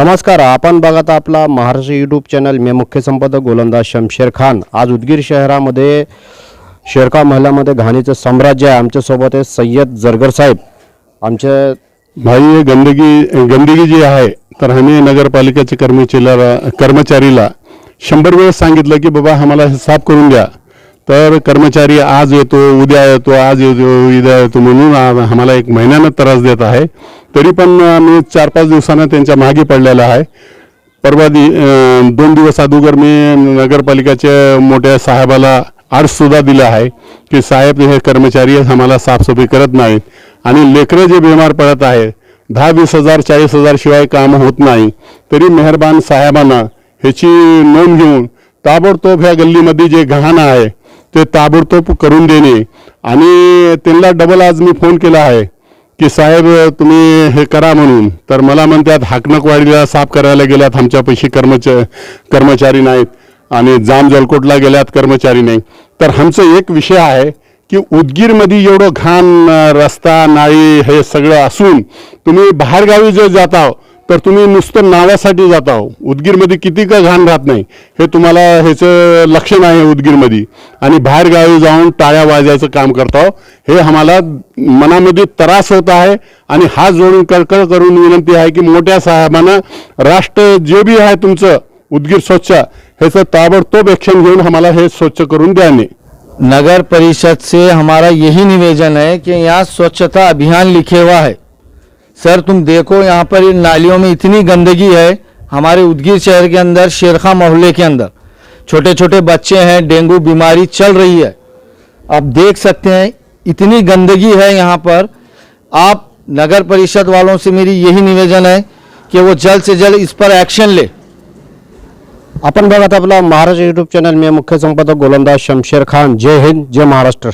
नमस्कार आपण बघत आपला महाराष्ट्र यूट्यूब चॅनल मी मुख्य संपादक गोलंदाज शमशेर खान. आज उदगीर शहरामध्ये शेरका महलामध्ये घाणीचं साम्राज्य आहे. आमच्यासोबत आहे सय्यद जरगर साहेब. आमचे भाई हे गंदगी गंदगी जी आहे तर आम्ही नगरपालिकेच्या कर्मचारीला कर्मचारीला शंभर वेळेस सांगितलं की बाबा आम्हाला हे साफ करून द्या. तर कर्मचारी आज येतो उद्या येतो आज येतो उद्या येतो म्हणून आम्हाला एक महिन्यानं त्रास देत आहे. तरी पण आम्ही चार पाच दिवसानं त्यांच्या मागे पडलेला आहे. परवा दि दोन दिवस अगोदर मी नगरपालिकेच्या मोठ्या साहेबाला आर्टसुद्धा दिला आहे की साहेब हे कर्मचारी आम्हाला साफसफाई करत नाहीत आणि लेकरं जे बिमार पडत आहे दहा वीस हजार चाळीस हजार शिवाय काम होत नाही. तरी मेहरबान साहेबांना ह्याची नोंद घेऊन ताबडतोब ह्या गल्लीमध्ये जे गहाण आहे ते ताबडतोब करून देणे. आणि त्यांना डबल आज मी फोन केला आहे. की साहेब तुम्ही हे करा म्हणून. तर मला म्हणतात हाकनकवाडीला साफ करायला गेल्यात आमच्यापाशी कर्मचा कर्मचारी नाहीत. आणि जाम जलकोटला गेल्यात कर्मचारी नाही. तर आमचं एक विषय आहे की उदगीरमध्ये एवढं घाण रस्ता नाळी हे सगळं असून तुम्ही बाहेरगावी जर जाता तर तुम्ही नुसतं नावासाठी जात आहो. उदगीरमध्ये किती का घाण राहत नाही हे तुम्हाला ह्याचं लक्षण आहे उदगीरमध्ये. आणि बाहेरगावी जाऊन टाळ्या वाजायचं काम करताव हे आम्हाला मनामध्ये त्रास होत आहे आणि हात जोडून कळकळ करून विनंती आहे की मोठ्या साहेबांना राष्ट्र जे बी आहे तुमचं उदगीर स्वच्छ ह्याचं ताबडतोब ॲक्शन घेऊन आम्हाला हे स्वच्छ करून द्याने नगर परिषद से हमारा यही निवेदन है कि यहाँ स्वच्छता अभियान लिखे हुआ है। सर, तुम देखो, यहाँ पर इन नालियों में इतनी गंदगी है हमारे उदगीर शहर के अंदर शेरखा मोहल्ले के अंदर। छोटे छोटे बच्चे हैं, डेंगू बीमारी चल रही है। आप देख सकते हैं, इतनी गंदगी है यहाँ पर। आप नगर परिषद वालों से मेरी यही निवेदन है कि वो जल्द से जल्द इस पर एक्शन ले। आपण बघत आपला महाराष्ट्र यूट्यूब चॅनल मी मुख्य संपादक गोलंदाज शमशेर खान। जय हिंद, जय महाराष्ट्र।